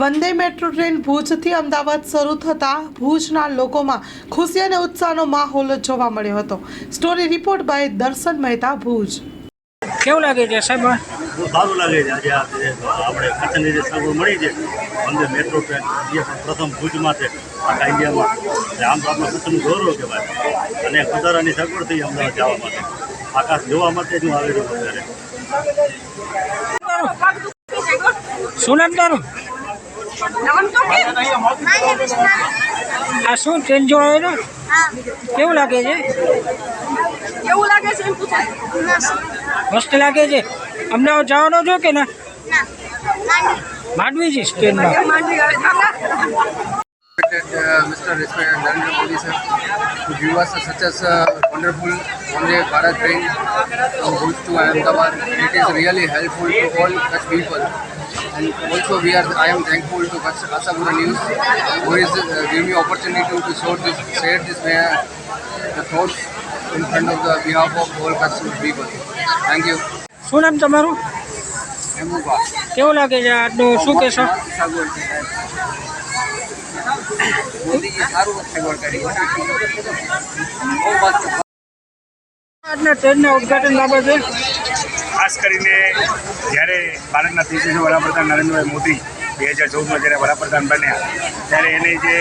વંદે metro train ભુજથી અમદાવાદ શરૂ થતાં ભુજના લોકોમાં ખુશી અને ઉત્સાહનો માહોલ જોવા મળ્યો હતો. સ્ટોરી રિપોર્ટ બાય દર્શન મહેતા ભુજ. કેવું લાગે છે સાહેબ? બહુ સારું લાગે છે આજે આપણે કચ્છની જે સગવડ મળી છે વંદે મેટ્રો ટ્રેન જે પણ પ્રથમ ભુજમાં છે આખા ઇન્ડિયામાં એટલે આમ તો આપણું કચ્છનું ગૌરવ કહેવાય. અને વધારાની સગવડ થઈ અમદાવાદ જવા માટે. આકાશ જોવા માટે જ હું આવી રહ્યો છું અત્યારે. શું નામ આ શું ટ્રેન જો ને કેવું લાગે છે? કેવું લાગે છે એમ પૂછે મસ્ત લાગે છે? અમદાવાદ જવાનો છો કે ના? માંડવી. જઈશ uh, Mr. Respected Narendra Modi sir to give us such a uh, wonderful one day Bharat train from Bhuj to Ahmedabad. It is really helpful to all Kutch people. And also we are, I am thankful to Kutch Asagura News who is uh, giving me opportunity to to show this, share this uh, the thoughts in front of the behalf of all Kutch people. Thank you. શું નામ તમારું કેવું લાગે છે આજનું શું કહેશો મોદીજી સારું સગવડ ખાસ કરીને જ્યારે ભારતના તેજસ્વી વડાપ્રધાન નરેન્દ્રભાઈ મોદી બે હજાર ચૌદમાં જ્યારે વડાપ્રધાન બન્યા, ત્યારે એની જે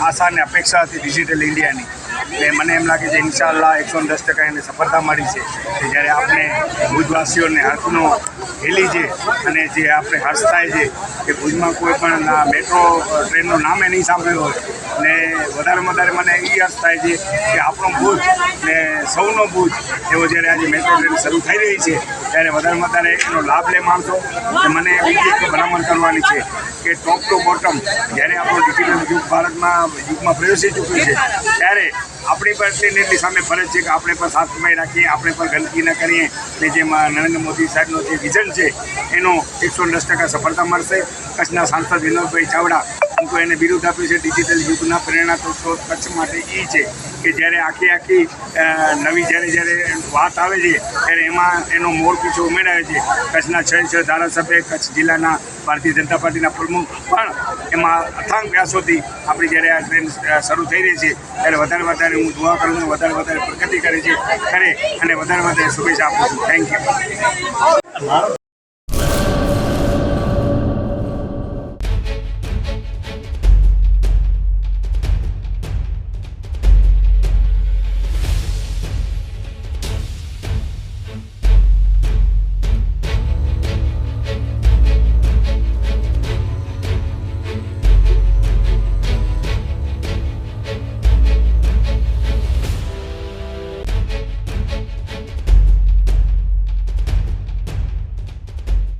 આશા અને અપેક્ષા હતી ડિજિટલ ઇન્ડિયાની એટલે મને એમ લાગે છે ઇન્શાલ્લાહ એકસો દસ ટકા એને સફળતા મળી છે. કે જ્યારે આપણે ભુજવાસીઓને હાથનો હેલી છે અને જે આપણે હર્ષ થાય છે કે ભુજમાં કોઈ પણ મેટ્રો ટ્રેનનું નામે નહીં સાંભળ્યું હોય ને વધારે વધારે મને એ અર્થ થાય છે કે આપણો ભૂજ ને સૌનો ભૂજ એવો જ્યારે આજે મેટ્રો ટ્રેન શરૂ થઈ રહી છે, ત્યારે વધારે વધારે એનો લાભ લે માણસો. અને મને બીજી એક ભલામણ કરવાની છે કે ટોપ ટુ બોટમ જ્યારે આપણો ડિજિટલ યુગ ભારતમાં, યુગમાં પ્રવેશી ચૂક્યું છે, ત્યારે આપણી પર એટલી સામે ફરજ છે કે આપણે પણ સાફ સફાઈ રાખીએ, આપણે પણ ગંદકી ન કરીએ, ને જેમાં નરેન્દ્ર મોદી સાહેબનો જે વિઝન છે, એનો એકસો દસ ટકા સફળતા મળશે. કચ્છના સાંસદ વિનોદભાઈ ચાવડા હું એને બિરુદ આપ્યું છે. ડિજિટલ યુગના પ્રેરણા તો સ્ત્રોત કચ્છ માટે એ છે કે જ્યારે આખી આખી નવી જ્યારે જ્યારે વાત આવે છે, ત્યારે એમાં એનો મોર પીછો ઉમેરાયો છે. કચ્છના છ છ ધારાસભ્ય, કચ્છ જિલ્લાના ભારતીય જનતા પાર્ટીના પ્રમુખ. પણ એમાં અથાંગ વ્યાસોથી આપણી જ્યારે આ ટ્રેન શરૂ થઈ રહી છે, ત્યારે વધારે વધારે હું દુઆ કરું છું વધારે વધારે પ્રગતિ કરે છે. કરે અને વધારે વધારે શુભેચ્છા આપું છું. Thank you